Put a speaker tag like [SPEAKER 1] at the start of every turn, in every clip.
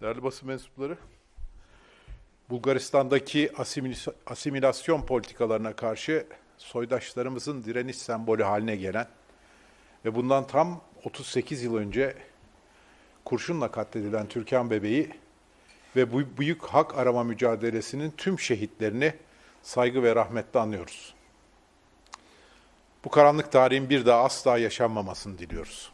[SPEAKER 1] Değerli basın mensupları, Bulgaristan'daki asimil- asimilasyon politikalarına karşı soydaşlarımızın direniş sembolü haline gelen ve bundan tam 38 yıl önce kurşunla katledilen Türkan bebeği ve bu büyük hak arama mücadelesinin tüm şehitlerini saygı ve rahmetle anıyoruz. Bu karanlık tarihin bir daha asla yaşanmamasını diliyoruz.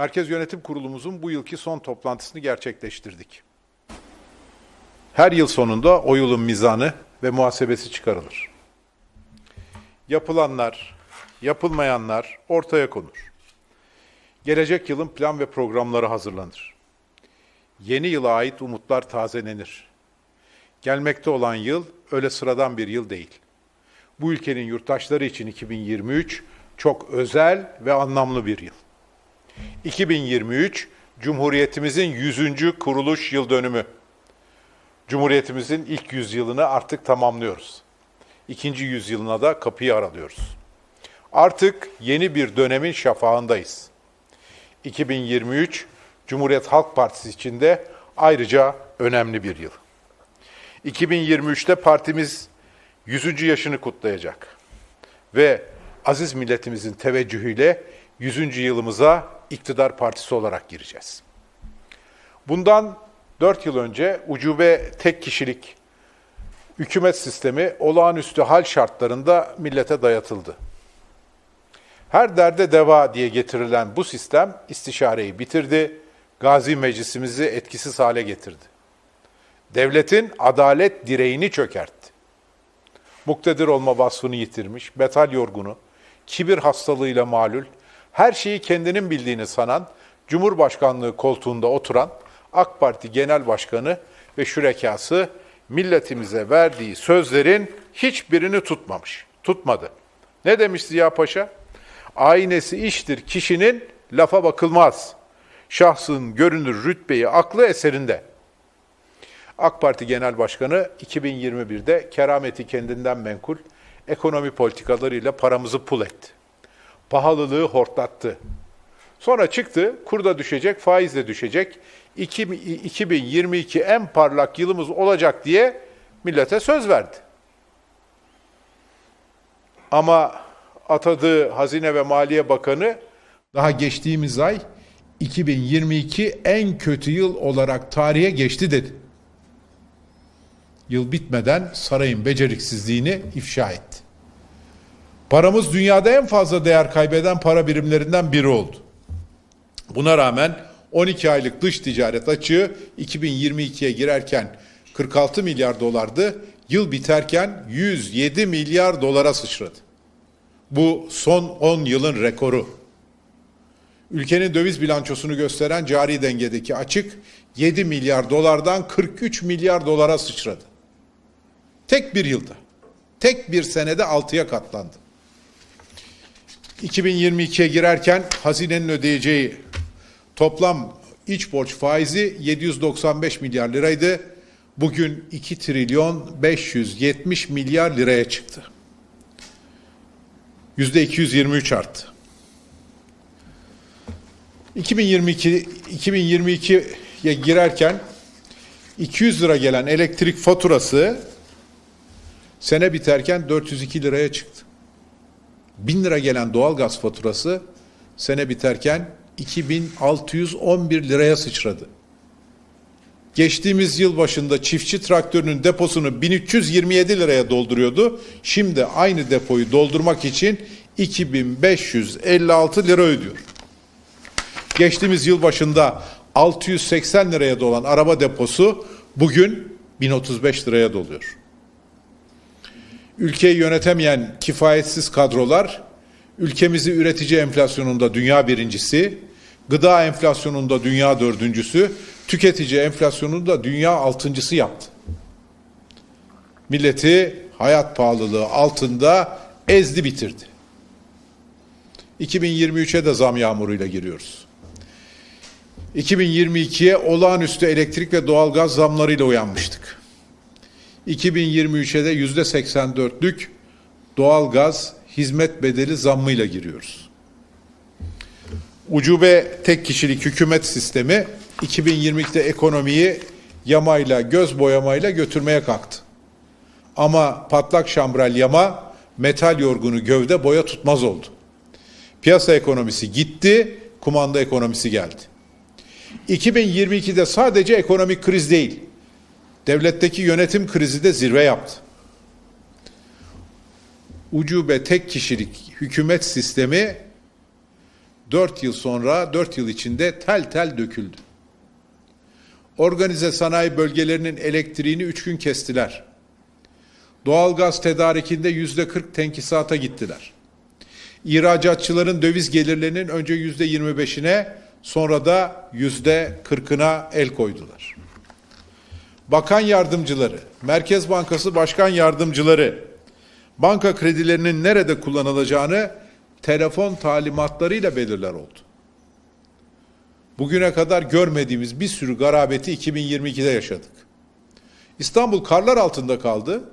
[SPEAKER 1] Merkez Yönetim Kurulumuzun bu yılki son toplantısını gerçekleştirdik. Her yıl sonunda o yılın mizanı ve muhasebesi çıkarılır. Yapılanlar, yapılmayanlar ortaya konur. Gelecek yılın plan ve programları hazırlanır. Yeni yıla ait umutlar tazelenir. Gelmekte olan yıl öyle sıradan bir yıl değil. Bu ülkenin yurttaşları için 2023 çok özel ve anlamlı bir yıl. 2023 Cumhuriyetimizin 100. kuruluş yıl dönümü. Cumhuriyetimizin ilk yüzyılını artık tamamlıyoruz. İkinci yüzyılına da kapıyı aralıyoruz. Artık yeni bir dönemin şafağındayız. 2023 Cumhuriyet Halk Partisi için de ayrıca önemli bir yıl. 2023'te partimiz 100. yaşını kutlayacak. Ve aziz milletimizin teveccühüyle 100. yılımıza iktidar partisi olarak gireceğiz. Bundan 4 yıl önce ucube tek kişilik hükümet sistemi olağanüstü hal şartlarında millete dayatıldı. Her derde deva diye getirilen bu sistem istişareyi bitirdi, gazi meclisimizi etkisiz hale getirdi. Devletin adalet direğini çökertti. Muktedir olma vasfını yitirmiş, metal yorgunu, kibir hastalığıyla malul, her şeyi kendinin bildiğini sanan, Cumhurbaşkanlığı koltuğunda oturan AK Parti Genel Başkanı ve şürekası milletimize verdiği sözlerin hiçbirini tutmamış, tutmadı. Ne demiş Ziya Paşa? Aynesi iştir kişinin lafa bakılmaz. Şahsın görünür rütbeyi aklı eserinde. AK Parti Genel Başkanı 2021'de kerameti kendinden menkul ekonomi politikalarıyla paramızı pul etti. Pahalılığı hortlattı. Sonra çıktı, kur da düşecek, faiz de düşecek. 2022 en parlak yılımız olacak diye millete söz verdi. Ama atadığı Hazine ve Maliye Bakanı daha geçtiğimiz ay 2022 en kötü yıl olarak tarihe geçti dedi. Yıl bitmeden sarayın beceriksizliğini ifşa etti. Paramız dünyada en fazla değer kaybeden para birimlerinden biri oldu. Buna rağmen 12 aylık dış ticaret açığı 2022'ye girerken 46 milyar dolardı. Yıl biterken 107 milyar dolara sıçradı. Bu son 10 yılın rekoru. Ülkenin döviz bilançosunu gösteren cari dengedeki açık 7 milyar dolardan 43 milyar dolara sıçradı. Tek bir yılda, tek bir senede 6'ya katlandı. 2022'ye girerken hazinenin ödeyeceği toplam iç borç faizi 795 milyar liraydı. Bugün 2 trilyon 570 milyar liraya çıktı. Yüzde 223 arttı. 2022 2022'ye girerken 200 lira gelen elektrik faturası sene biterken 402 liraya çıktı. 1000 lira gelen doğalgaz faturası sene biterken 2611 liraya sıçradı. Geçtiğimiz yıl başında çiftçi traktörünün deposunu 1327 liraya dolduruyordu. Şimdi aynı depoyu doldurmak için 2556 lira ödüyor. Geçtiğimiz yıl başında 680 liraya dolan araba deposu bugün 1035 liraya doluyor. Ülkeyi yönetemeyen kifayetsiz kadrolar, ülkemizi üretici enflasyonunda dünya birincisi, gıda enflasyonunda dünya dördüncüsü, tüketici enflasyonunda dünya altıncısı yaptı. Milleti hayat pahalılığı altında ezdi bitirdi. 2023'e de zam yağmuruyla giriyoruz. 2022'ye olağanüstü elektrik ve doğalgaz zamlarıyla uyanmıştık. 2023'e de yüzde 84'lük doğalgaz hizmet bedeli zammıyla giriyoruz. Ucube tek kişilik hükümet sistemi 2022'de ekonomiyi yamayla, göz boyamayla götürmeye kalktı. Ama patlak şambral yama, metal yorgunu gövde boya tutmaz oldu. Piyasa ekonomisi gitti, kumanda ekonomisi geldi. 2022'de sadece ekonomik kriz değil, devletteki yönetim krizi de zirve yaptı. Ucube tek kişilik hükümet sistemi 4 yıl sonra, 4 yıl içinde tel tel döküldü. Organize sanayi bölgelerinin elektriğini 3 gün kestiler. Doğalgaz tedarikinde yüzde 40 tenkisata gittiler. İhracatçıların döviz gelirlerinin önce yüzde 25'ine sonra da yüzde 40'ına el koydular. Bakan yardımcıları, Merkez Bankası Başkan Yardımcıları, banka kredilerinin nerede kullanılacağını telefon talimatlarıyla belirler oldu. Bugüne kadar görmediğimiz bir sürü garabeti 2022'de yaşadık. İstanbul karlar altında kaldı.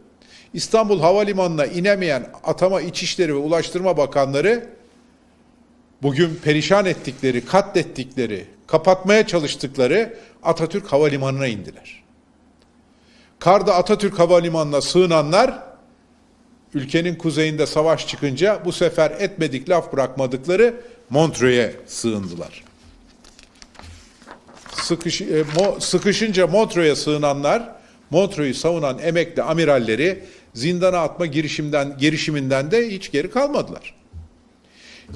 [SPEAKER 1] İstanbul Havalimanı'na inemeyen Atama İçişleri ve Ulaştırma Bakanları bugün perişan ettikleri, katlettikleri, kapatmaya çalıştıkları Atatürk Havalimanı'na indiler. Karda Atatürk Havalimanı'na sığınanlar ülkenin kuzeyinde savaş çıkınca bu sefer etmedik laf bırakmadıkları Montreux'e sığındılar. Sıkış, e, mo, sıkışınca Montreux'e sığınanlar, Montreux'u savunan emekli amiralleri zindana atma girişimden, girişiminden de hiç geri kalmadılar.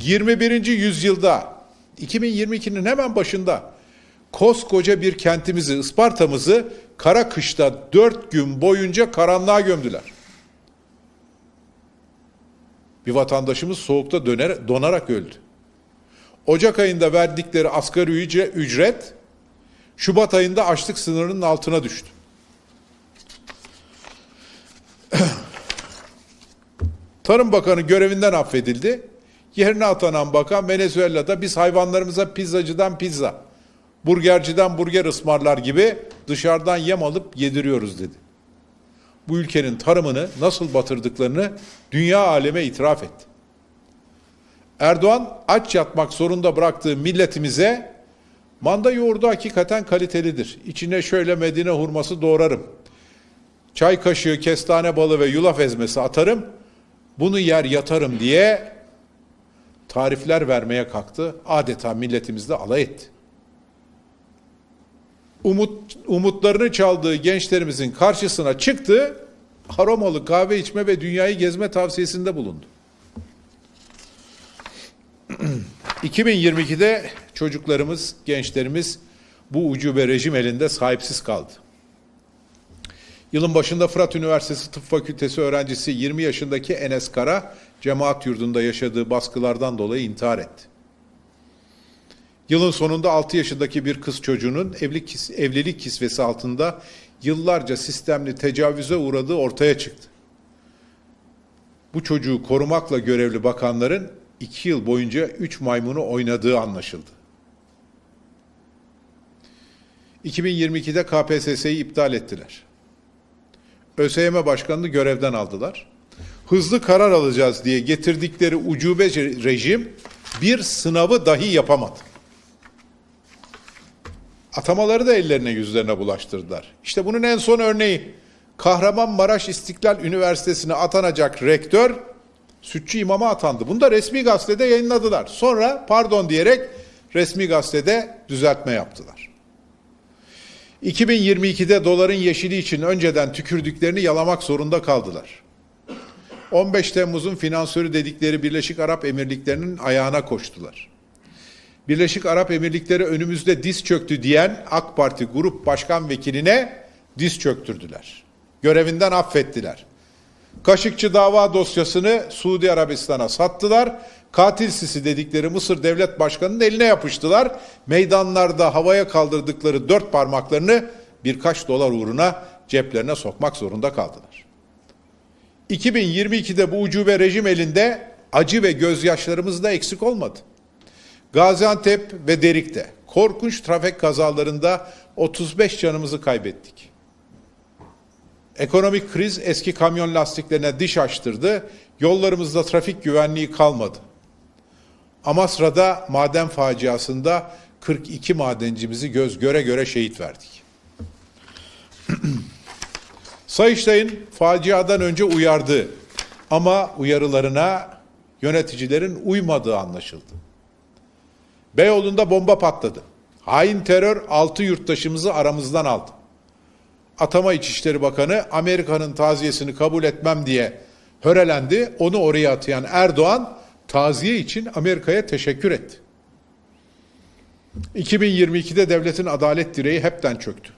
[SPEAKER 1] 21. yüzyılda 2022'nin hemen başında koskoca bir kentimizi, Isparta'mızı kara kışta dört gün boyunca karanlığa gömdüler. Bir vatandaşımız soğukta döner, donarak öldü. Ocak ayında verdikleri asgari ücre- ücret Şubat ayında açlık sınırının altına düştü. Tarım Bakanı görevinden affedildi. Yerine atanan bakan Venezuela'da biz hayvanlarımıza pizzacıdan pizza, burgerciden burger ısmarlar gibi dışarıdan yem alıp yediriyoruz dedi. Bu ülkenin tarımını nasıl batırdıklarını dünya aleme itiraf etti. Erdoğan aç yatmak zorunda bıraktığı milletimize manda yoğurdu hakikaten kalitelidir. İçine şöyle Medine hurması doğrarım. Çay kaşığı kestane balı ve yulaf ezmesi atarım. Bunu yer yatarım diye tarifler vermeye kalktı. Adeta milletimizle alay etti. Umut, umutlarını çaldığı gençlerimizin karşısına çıktı. Aromalı kahve içme ve dünyayı gezme tavsiyesinde bulundu. 2022'de çocuklarımız, gençlerimiz bu ucube rejim elinde sahipsiz kaldı. Yılın başında Fırat Üniversitesi Tıp Fakültesi öğrencisi 20 yaşındaki Enes Kara, cemaat yurdunda yaşadığı baskılardan dolayı intihar etti. Yılın sonunda 6 yaşındaki bir kız çocuğunun evlilik, evlilik kisvesi altında yıllarca sistemli tecavüze uğradığı ortaya çıktı. Bu çocuğu korumakla görevli bakanların 2 yıl boyunca 3 maymunu oynadığı anlaşıldı. 2022'de KPSS'yi iptal ettiler. ÖSYM Başkanı'nı görevden aldılar. Hızlı karar alacağız diye getirdikleri ucube rejim bir sınavı dahi yapamadı. Atamaları da ellerine yüzlerine bulaştırdılar. İşte bunun en son örneği Kahramanmaraş İstiklal Üniversitesi'ne atanacak rektör Sütçü imama atandı. Bunu da resmi gazetede yayınladılar. Sonra pardon diyerek resmi gazetede düzeltme yaptılar. 2022'de doların yeşili için önceden tükürdüklerini yalamak zorunda kaldılar. 15 Temmuz'un finansörü dedikleri Birleşik Arap Emirlikleri'nin ayağına koştular. Birleşik Arap Emirlikleri önümüzde diz çöktü diyen AK Parti Grup Başkan Vekiline diz çöktürdüler. Görevinden affettiler. Kaşıkçı dava dosyasını Suudi Arabistan'a sattılar. Katil sisi dedikleri Mısır Devlet Başkanı'nın eline yapıştılar. Meydanlarda havaya kaldırdıkları dört parmaklarını birkaç dolar uğruna ceplerine sokmak zorunda kaldılar. 2022'de bu ucube rejim elinde acı ve gözyaşlarımız da eksik olmadı. Gaziantep ve Derik'te korkunç trafik kazalarında 35 canımızı kaybettik. Ekonomik kriz eski kamyon lastiklerine diş açtırdı. Yollarımızda trafik güvenliği kalmadı. Amasra'da maden faciasında 42 madencimizi göz göre göre şehit verdik. Sayıştay'ın faciadan önce uyardı ama uyarılarına yöneticilerin uymadığı anlaşıldı. Beyoğlu'nda bomba patladı. Hain terör altı yurttaşımızı aramızdan aldı. Atama İçişleri Bakanı Amerika'nın taziyesini kabul etmem diye hörelendi. Onu oraya atayan Erdoğan taziye için Amerika'ya teşekkür etti. 2022'de devletin adalet direği hepten çöktü.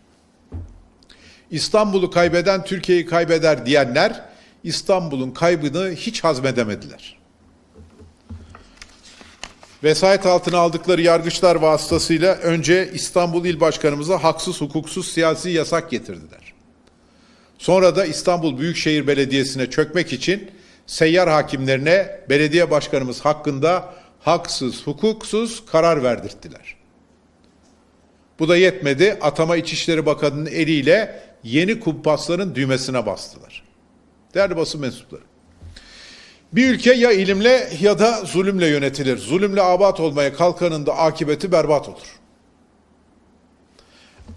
[SPEAKER 1] İstanbul'u kaybeden Türkiye'yi kaybeder diyenler İstanbul'un kaybını hiç hazmedemediler. Vesayet altına aldıkları yargıçlar vasıtasıyla önce İstanbul İl Başkanımıza haksız hukuksuz siyasi yasak getirdiler. Sonra da İstanbul Büyükşehir Belediyesi'ne çökmek için seyyar hakimlerine belediye başkanımız hakkında haksız hukuksuz karar verdirttiler. Bu da yetmedi. Atama İçişleri Bakanı'nın eliyle yeni kumpasların düğmesine bastılar. Değerli basın mensupları. Bir ülke ya ilimle ya da zulümle yönetilir. Zulümle abat olmaya kalkanın da akıbeti berbat olur.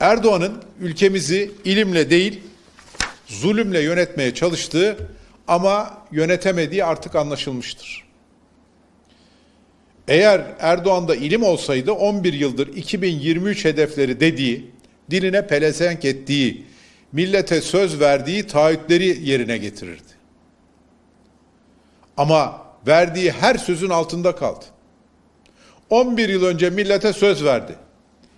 [SPEAKER 1] Erdoğan'ın ülkemizi ilimle değil, zulümle yönetmeye çalıştığı ama yönetemediği artık anlaşılmıştır. Eğer Erdoğan'da ilim olsaydı 11 yıldır 2023 hedefleri dediği, diline pelesenk ettiği, millete söz verdiği taahhütleri yerine getirirdi. Ama verdiği her sözün altında kaldı. 11 yıl önce millete söz verdi.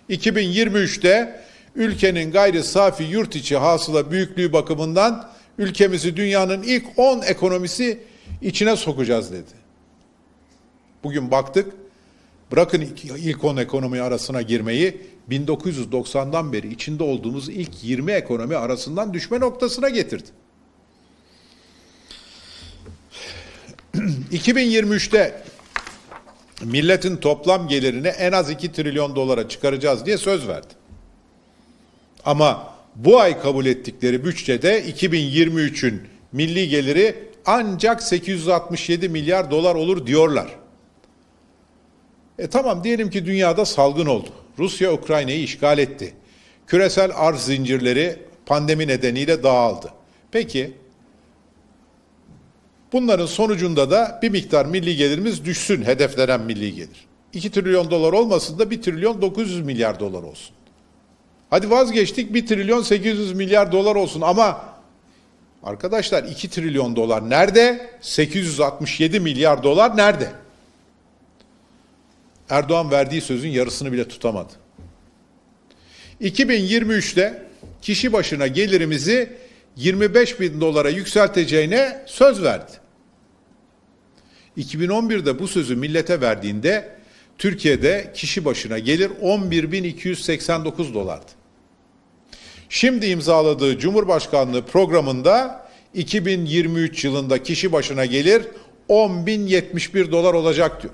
[SPEAKER 1] 2023'te ülkenin gayri safi yurt içi hasıla büyüklüğü bakımından ülkemizi dünyanın ilk 10 ekonomisi içine sokacağız dedi. Bugün baktık, bırakın ilk 10 ekonomi arasına girmeyi, 1990'dan beri içinde olduğumuz ilk 20 ekonomi arasından düşme noktasına getirdi. 2023'te milletin toplam gelirini en az 2 trilyon dolara çıkaracağız diye söz verdi. Ama bu ay kabul ettikleri bütçede 2023'ün milli geliri ancak 867 milyar dolar olur diyorlar. E tamam diyelim ki dünyada salgın oldu. Rusya Ukrayna'yı işgal etti. Küresel arz zincirleri pandemi nedeniyle dağıldı. Peki bunların sonucunda da bir miktar milli gelirimiz düşsün hedeflenen milli gelir. 2 trilyon dolar olmasın da 1 trilyon 900 milyar dolar olsun. Hadi vazgeçtik 1 trilyon 800 milyar dolar olsun ama arkadaşlar 2 trilyon dolar nerede? 867 milyar dolar nerede? Erdoğan verdiği sözün yarısını bile tutamadı. 2023'te kişi başına gelirimizi 25 bin dolara yükselteceğine söz verdi. 2011'de bu sözü millete verdiğinde Türkiye'de kişi başına gelir 11.289 dolardı. Şimdi imzaladığı Cumhurbaşkanlığı programında 2023 yılında kişi başına gelir 10.071 dolar olacak diyor.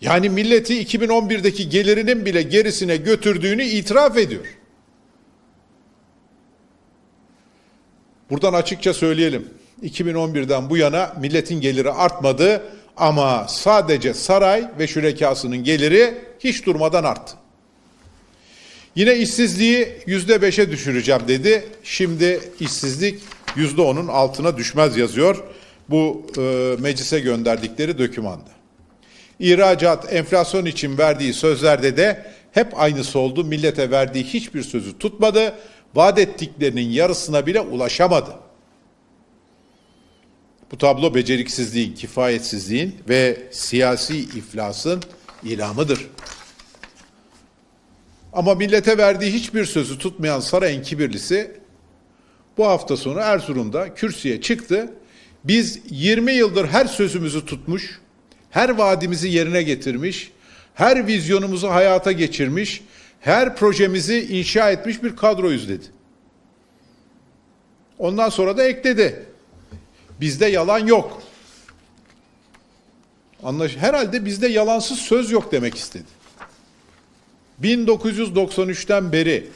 [SPEAKER 1] Yani milleti 2011'deki gelirinin bile gerisine götürdüğünü itiraf ediyor. Buradan açıkça söyleyelim. 2011'den bu yana milletin geliri artmadı ama sadece saray ve şürekasının geliri hiç durmadan arttı. Yine işsizliği yüzde beşe düşüreceğim dedi. Şimdi işsizlik yüzde onun altına düşmez yazıyor bu e, meclise gönderdikleri dokümanda. İhracat, enflasyon için verdiği sözlerde de hep aynısı oldu. Millete verdiği hiçbir sözü tutmadı. Vaat ettiklerinin yarısına bile ulaşamadı. Bu tablo beceriksizliğin, kifayetsizliğin ve siyasi iflasın ilamıdır. Ama millete verdiği hiçbir sözü tutmayan sarayın kibirlisi bu hafta sonu Erzurum'da kürsüye çıktı. Biz 20 yıldır her sözümüzü tutmuş, her vaadimizi yerine getirmiş, her vizyonumuzu hayata geçirmiş, her projemizi inşa etmiş bir kadroyuz dedi. Ondan sonra da ekledi. Bizde yalan yok. Anlaş Herhalde bizde yalansız söz yok demek istedi. 1993'ten beri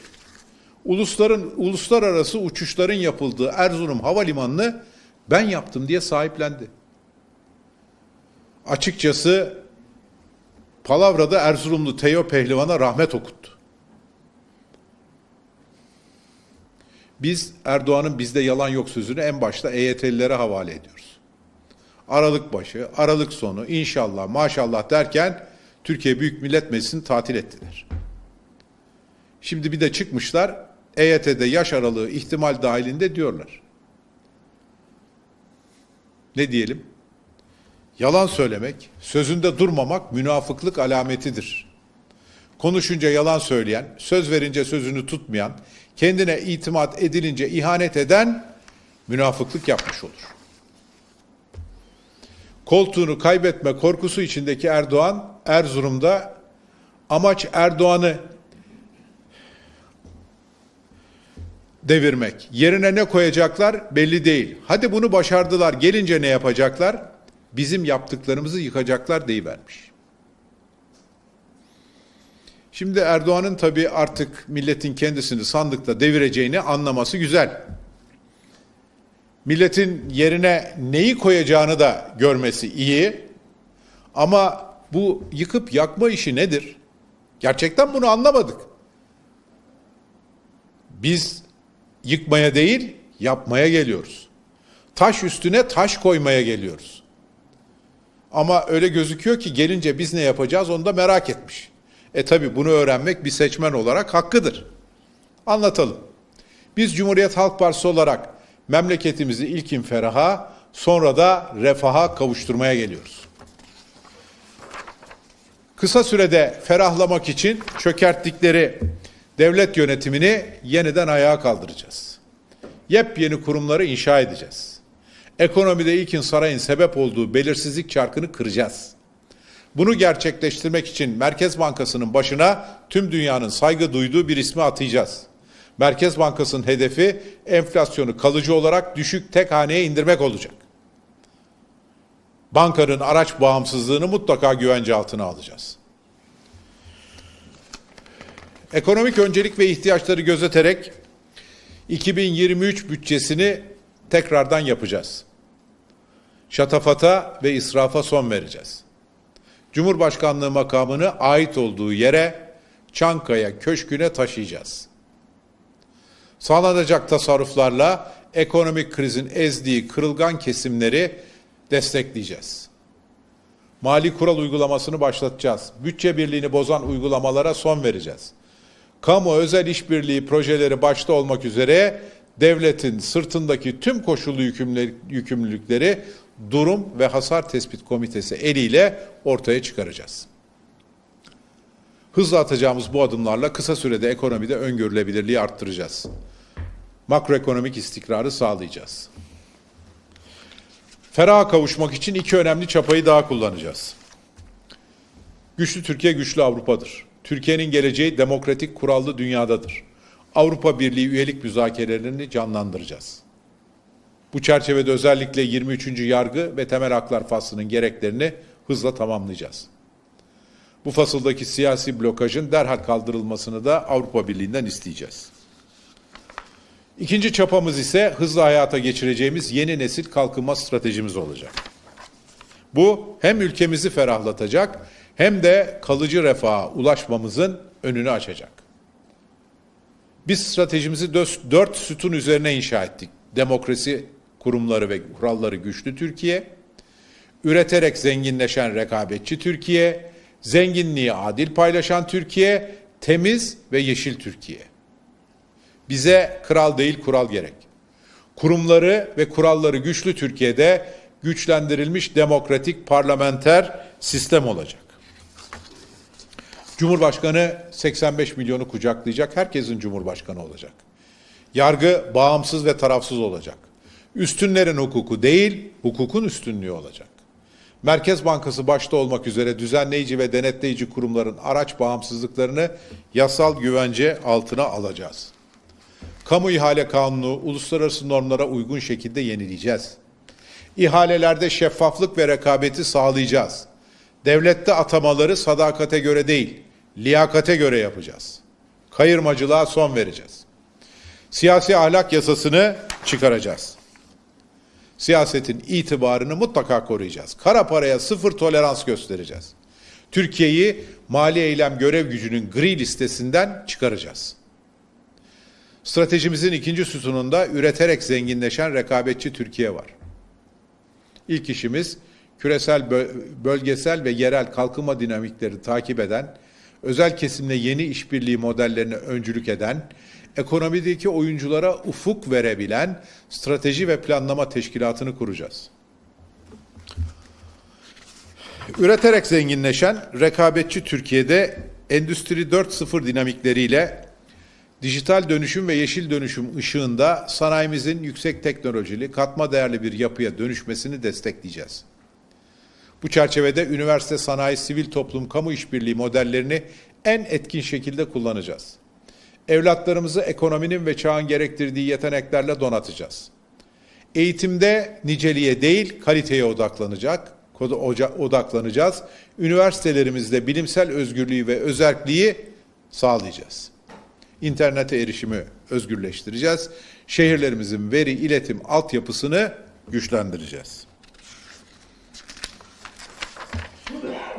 [SPEAKER 1] ulusların uluslararası uçuşların yapıldığı Erzurum Havalimanı'nı ben yaptım diye sahiplendi. açıkçası Palavra'da Erzurumlu Teo Pehlivan'a rahmet okuttu. Biz Erdoğan'ın bizde yalan yok sözünü en başta EYT'lilere havale ediyoruz. Aralık başı, Aralık sonu, inşallah, maşallah derken Türkiye Büyük Millet Meclisi'ni tatil ettiler. Şimdi bir de çıkmışlar EYT'de yaş aralığı ihtimal dahilinde diyorlar. Ne diyelim? Yalan söylemek, sözünde durmamak münafıklık alametidir. Konuşunca yalan söyleyen, söz verince sözünü tutmayan, kendine itimat edilince ihanet eden münafıklık yapmış olur. Koltuğunu kaybetme korkusu içindeki Erdoğan Erzurum'da amaç Erdoğan'ı devirmek. Yerine ne koyacaklar belli değil. Hadi bunu başardılar. Gelince ne yapacaklar? Bizim yaptıklarımızı yıkacaklar deyivermiş. Şimdi Erdoğan'ın tabii artık milletin kendisini sandıkta devireceğini anlaması güzel. Milletin yerine neyi koyacağını da görmesi iyi. Ama bu yıkıp yakma işi nedir? Gerçekten bunu anlamadık. Biz yıkmaya değil, yapmaya geliyoruz. Taş üstüne taş koymaya geliyoruz. Ama öyle gözüküyor ki gelince biz ne yapacağız onu da merak etmiş. E tabi bunu öğrenmek bir seçmen olarak hakkıdır. Anlatalım. Biz Cumhuriyet Halk Partisi olarak memleketimizi ilkin feraha, sonra da refaha kavuşturmaya geliyoruz. Kısa sürede ferahlamak için çökerttikleri devlet yönetimini yeniden ayağa kaldıracağız. Yepyeni kurumları inşa edeceğiz. Ekonomide ilkin sarayın sebep olduğu belirsizlik çarkını kıracağız. Bunu gerçekleştirmek için Merkez Bankası'nın başına tüm dünyanın saygı duyduğu bir ismi atayacağız. Merkez Bankası'nın hedefi enflasyonu kalıcı olarak düşük tek haneye indirmek olacak. Bankanın araç bağımsızlığını mutlaka güvence altına alacağız. Ekonomik öncelik ve ihtiyaçları gözeterek 2023 bütçesini tekrardan yapacağız. Şatafata ve israfa son vereceğiz. Cumhurbaşkanlığı makamını ait olduğu yere Çankaya Köşkü'ne taşıyacağız. Sağlanacak tasarruflarla ekonomik krizin ezdiği kırılgan kesimleri destekleyeceğiz. Mali kural uygulamasını başlatacağız. Bütçe birliğini bozan uygulamalara son vereceğiz. Kamu özel işbirliği projeleri başta olmak üzere devletin sırtındaki tüm koşullu yükümlülükleri durum ve hasar tespit komitesi eliyle ortaya çıkaracağız. Hızla atacağımız bu adımlarla kısa sürede ekonomide öngörülebilirliği arttıracağız. Makroekonomik istikrarı sağlayacağız. Feraha kavuşmak için iki önemli çapayı daha kullanacağız. Güçlü Türkiye, güçlü Avrupa'dır. Türkiye'nin geleceği demokratik, kurallı dünyadadır. Avrupa Birliği üyelik müzakerelerini canlandıracağız. Bu çerçevede özellikle 23. Yargı ve Temel Haklar faslının gereklerini hızla tamamlayacağız. Bu fasıldaki siyasi blokajın derhal kaldırılmasını da Avrupa Birliği'nden isteyeceğiz. İkinci çapamız ise hızlı hayata geçireceğimiz yeni nesil kalkınma stratejimiz olacak. Bu hem ülkemizi ferahlatacak hem de kalıcı refaha ulaşmamızın önünü açacak. Biz stratejimizi dört sütun üzerine inşa ettik. Demokrasi kurumları ve kuralları güçlü Türkiye, üreterek zenginleşen rekabetçi Türkiye, zenginliği adil paylaşan Türkiye, temiz ve yeşil Türkiye. Bize kral değil kural gerek. Kurumları ve kuralları güçlü Türkiye'de güçlendirilmiş demokratik parlamenter sistem olacak. Cumhurbaşkanı 85 milyonu kucaklayacak, herkesin cumhurbaşkanı olacak. Yargı bağımsız ve tarafsız olacak. Üstünlerin hukuku değil, hukukun üstünlüğü olacak. Merkez Bankası başta olmak üzere düzenleyici ve denetleyici kurumların araç bağımsızlıklarını yasal güvence altına alacağız. Kamu ihale kanunu uluslararası normlara uygun şekilde yenileyeceğiz. İhalelerde şeffaflık ve rekabeti sağlayacağız. Devlette atamaları sadakate göre değil, liyakate göre yapacağız. Kayırmacılığa son vereceğiz. Siyasi ahlak yasasını çıkaracağız. Siyasetin itibarını mutlaka koruyacağız. Kara paraya sıfır tolerans göstereceğiz. Türkiye'yi mali eylem görev gücünün gri listesinden çıkaracağız. Stratejimizin ikinci sütununda üreterek zenginleşen rekabetçi Türkiye var. İlk işimiz küresel, bö- bölgesel ve yerel kalkınma dinamikleri takip eden, özel kesimle yeni işbirliği modellerine öncülük eden, ekonomideki oyunculara ufuk verebilen strateji ve planlama teşkilatını kuracağız. Üreterek zenginleşen rekabetçi Türkiye'de Endüstri 4.0 dinamikleriyle dijital dönüşüm ve yeşil dönüşüm ışığında sanayimizin yüksek teknolojili, katma değerli bir yapıya dönüşmesini destekleyeceğiz. Bu çerçevede üniversite, sanayi, sivil toplum, kamu işbirliği modellerini en etkin şekilde kullanacağız. Evlatlarımızı ekonominin ve çağın gerektirdiği yeteneklerle donatacağız. Eğitimde niceliğe değil kaliteye odaklanacak, odaklanacağız. Üniversitelerimizde bilimsel özgürlüğü ve özerkliği sağlayacağız. İnternete erişimi özgürleştireceğiz. Şehirlerimizin veri iletim altyapısını güçlendireceğiz.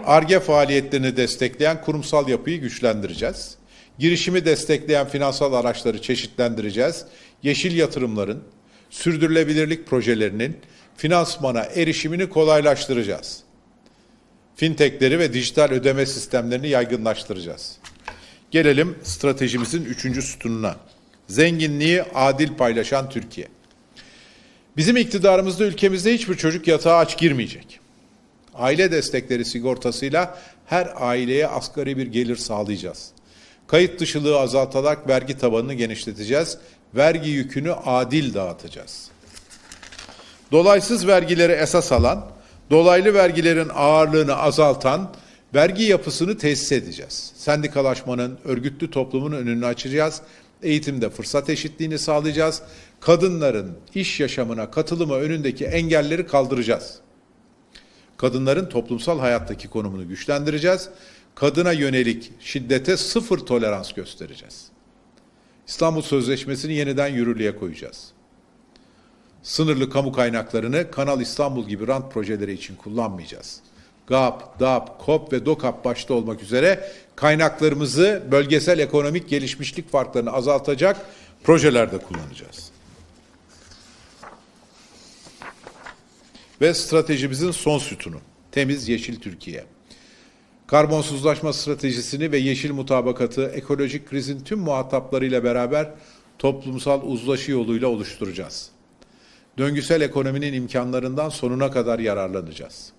[SPEAKER 1] ARGE faaliyetlerini destekleyen kurumsal yapıyı güçlendireceğiz. Girişimi destekleyen finansal araçları çeşitlendireceğiz. Yeşil yatırımların, sürdürülebilirlik projelerinin finansmana erişimini kolaylaştıracağız. Fintechleri ve dijital ödeme sistemlerini yaygınlaştıracağız. Gelelim stratejimizin üçüncü sütununa. Zenginliği adil paylaşan Türkiye. Bizim iktidarımızda ülkemizde hiçbir çocuk yatağa aç girmeyecek. Aile destekleri sigortasıyla her aileye asgari bir gelir sağlayacağız. Kayıt dışılığı azaltarak vergi tabanını genişleteceğiz. Vergi yükünü adil dağıtacağız. Dolaysız vergileri esas alan, dolaylı vergilerin ağırlığını azaltan vergi yapısını tesis edeceğiz. Sendikalaşmanın, örgütlü toplumun önünü açacağız. Eğitimde fırsat eşitliğini sağlayacağız. Kadınların iş yaşamına katılımı önündeki engelleri kaldıracağız. Kadınların toplumsal hayattaki konumunu güçlendireceğiz. Kadına yönelik şiddete sıfır tolerans göstereceğiz. İstanbul Sözleşmesi'ni yeniden yürürlüğe koyacağız. Sınırlı kamu kaynaklarını Kanal İstanbul gibi rant projeleri için kullanmayacağız. GAP, DAP, KOP ve DOKAP başta olmak üzere kaynaklarımızı bölgesel ekonomik gelişmişlik farklarını azaltacak projelerde kullanacağız. Ve stratejimizin son sütunu, temiz yeşil Türkiye. Karbonsuzlaşma stratejisini ve yeşil mutabakatı ekolojik krizin tüm muhataplarıyla beraber toplumsal uzlaşı yoluyla oluşturacağız. Döngüsel ekonominin imkanlarından sonuna kadar yararlanacağız.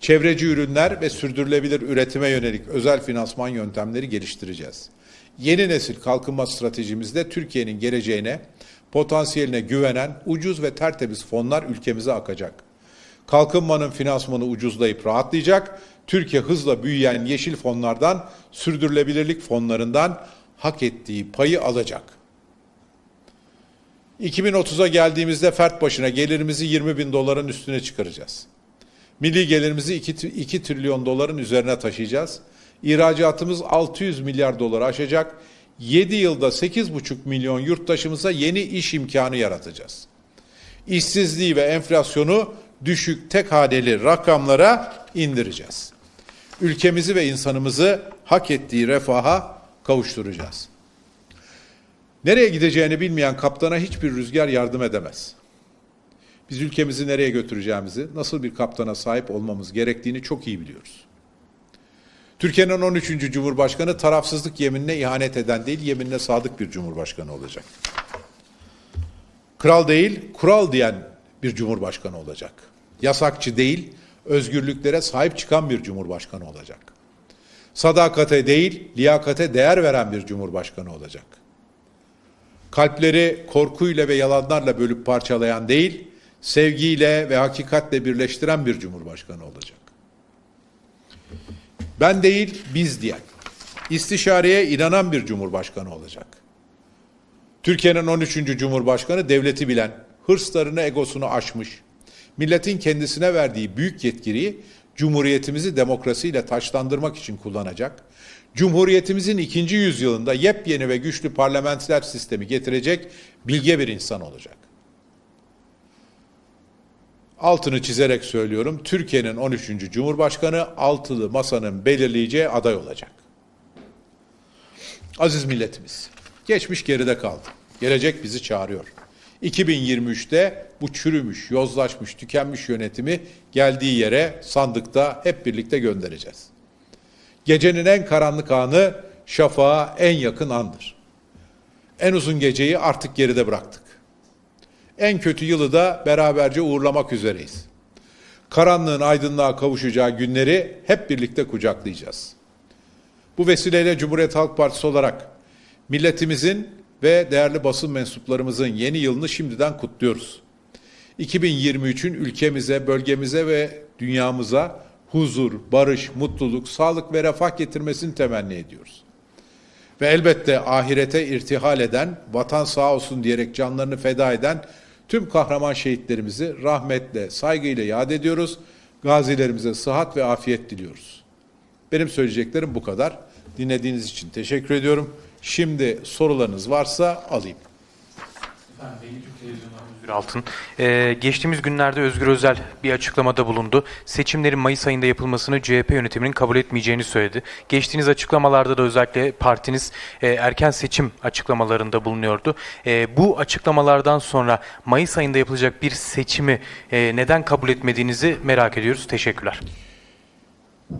[SPEAKER 1] Çevreci ürünler ve sürdürülebilir üretime yönelik özel finansman yöntemleri geliştireceğiz. Yeni nesil kalkınma stratejimizde Türkiye'nin geleceğine, potansiyeline güvenen ucuz ve tertemiz fonlar ülkemize akacak. Kalkınmanın finansmanı ucuzlayıp rahatlayacak. Türkiye hızla büyüyen yeşil fonlardan, sürdürülebilirlik fonlarından hak ettiği payı alacak. 2030'a geldiğimizde fert başına gelirimizi 20 bin doların üstüne çıkaracağız. Milli gelirimizi 2, 2 trilyon doların üzerine taşıyacağız. İhracatımız 600 milyar doları aşacak. 7 yılda 8,5 milyon yurttaşımıza yeni iş imkanı yaratacağız. İşsizliği ve enflasyonu düşük tek haneli rakamlara indireceğiz. Ülkemizi ve insanımızı hak ettiği refaha kavuşturacağız. Nereye gideceğini bilmeyen kaptana hiçbir rüzgar yardım edemez. Biz ülkemizi nereye götüreceğimizi, nasıl bir kaptana sahip olmamız gerektiğini çok iyi biliyoruz. Türkiye'nin 13. Cumhurbaşkanı tarafsızlık yeminine ihanet eden değil, yeminine sadık bir cumhurbaşkanı olacak. Kral değil, kural diyen bir cumhurbaşkanı olacak. Yasakçı değil, özgürlüklere sahip çıkan bir cumhurbaşkanı olacak. Sadakate değil, liyakate değer veren bir cumhurbaşkanı olacak. Kalpleri korkuyla ve yalanlarla bölüp parçalayan değil, sevgiyle ve hakikatle birleştiren bir cumhurbaşkanı olacak. Ben değil, biz diyen, istişareye inanan bir cumhurbaşkanı olacak. Türkiye'nin 13. Cumhurbaşkanı devleti bilen, hırslarını, egosunu aşmış, milletin kendisine verdiği büyük yetkiliyi Cumhuriyetimizi demokrasiyle taşlandırmak için kullanacak, Cumhuriyetimizin ikinci yüzyılında yepyeni ve güçlü parlamenter sistemi getirecek bilge bir insan olacak. Altını çizerek söylüyorum. Türkiye'nin 13. Cumhurbaşkanı altılı masanın belirleyeceği aday olacak. Aziz milletimiz, geçmiş geride kaldı. Gelecek bizi çağırıyor. 2023'te bu çürümüş, yozlaşmış, tükenmiş yönetimi geldiği yere sandıkta hep birlikte göndereceğiz. Gecenin en karanlık anı şafağa en yakın andır. En uzun geceyi artık geride bıraktık. En kötü yılı da beraberce uğurlamak üzereyiz. Karanlığın aydınlığa kavuşacağı günleri hep birlikte kucaklayacağız. Bu vesileyle Cumhuriyet Halk Partisi olarak milletimizin ve değerli basın mensuplarımızın yeni yılını şimdiden kutluyoruz. 2023'ün ülkemize, bölgemize ve dünyamıza huzur, barış, mutluluk, sağlık ve refah getirmesini temenni ediyoruz. Ve elbette ahirete irtihal eden, vatan sağ olsun diyerek canlarını feda eden tüm kahraman şehitlerimizi rahmetle, saygıyla yad ediyoruz. Gazilerimize sıhhat ve afiyet diliyoruz. Benim söyleyeceklerim bu kadar. Dinlediğiniz için teşekkür ediyorum. Şimdi sorularınız varsa alayım.
[SPEAKER 2] Özgür Altın. Ee, geçtiğimiz günlerde Özgür Özel bir açıklamada bulundu. Seçimlerin Mayıs ayında yapılmasını CHP yönetiminin kabul etmeyeceğini söyledi. Geçtiğiniz açıklamalarda da özellikle partiniz e, erken seçim açıklamalarında bulunuyordu. E, bu açıklamalardan sonra Mayıs ayında yapılacak bir seçimi e, neden kabul etmediğinizi merak ediyoruz. Teşekkürler.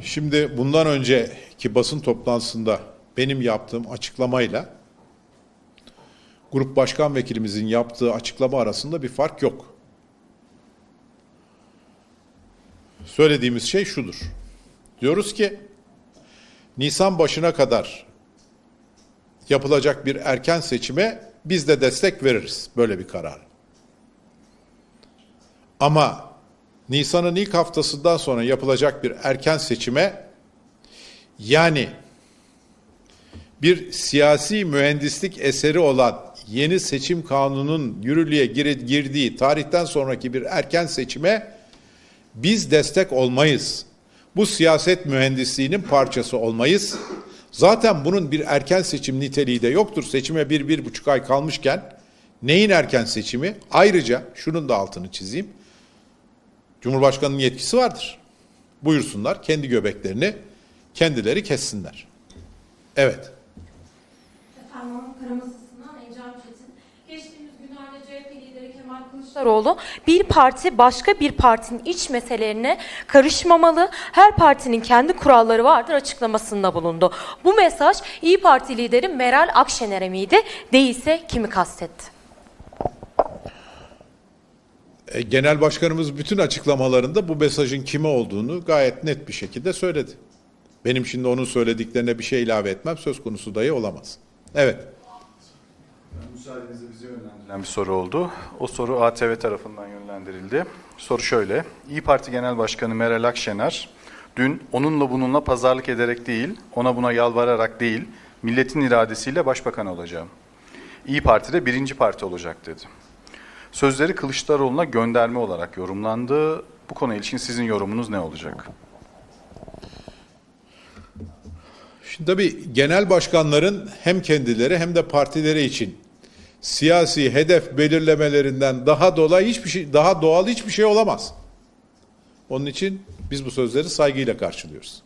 [SPEAKER 1] Şimdi bundan önceki basın toplantısında benim yaptığım açıklamayla Grup Başkan Vekilimizin yaptığı açıklama arasında bir fark yok. Söylediğimiz şey şudur. Diyoruz ki Nisan başına kadar yapılacak bir erken seçime biz de destek veririz böyle bir karar. Ama Nisan'ın ilk haftasından sonra yapılacak bir erken seçime yani bir siyasi mühendislik eseri olan yeni seçim kanunun yürürlüğe gir- girdiği tarihten sonraki bir erken seçime biz destek olmayız. Bu siyaset mühendisliğinin parçası olmayız. Zaten bunun bir erken seçim niteliği de yoktur. Seçime bir, bir buçuk ay kalmışken neyin erken seçimi? Ayrıca şunun da altını çizeyim. Cumhurbaşkanının yetkisi vardır. Buyursunlar kendi göbeklerini kendileri kessinler. Evet.
[SPEAKER 3] Ankara masasından Ecem Çetin. Geçtiğimiz günlerde CHP lideri Kemal Kılıçdaroğlu bir parti başka bir partinin iç meselelerine karışmamalı, her partinin kendi kuralları vardır açıklamasında bulundu. Bu mesaj İyi Parti lideri Meral Akşener'e miydi? Değilse kimi kastetti?
[SPEAKER 1] E, Genel Başkanımız bütün açıklamalarında bu mesajın kime olduğunu gayet net bir şekilde söyledi. Benim şimdi onun söylediklerine bir şey ilave etmem söz konusu dahi olamaz. Evet.
[SPEAKER 4] Müsaadenizle bize yönlendirilen bir soru oldu. O soru ATV tarafından yönlendirildi. Soru şöyle. İyi Parti Genel Başkanı Meral Akşener dün onunla bununla pazarlık ederek değil, ona buna yalvararak değil, milletin iradesiyle başbakan olacağım. İyi Parti de birinci parti olacak dedi. Sözleri Kılıçdaroğlu'na gönderme olarak yorumlandı. Bu konuya ilişkin sizin yorumunuz ne olacak?
[SPEAKER 1] Şimdi tabii genel başkanların hem kendileri hem de partileri için siyasi hedef belirlemelerinden daha dolay hiçbir şey daha doğal hiçbir şey olamaz. Onun için biz bu sözleri saygıyla karşılıyoruz.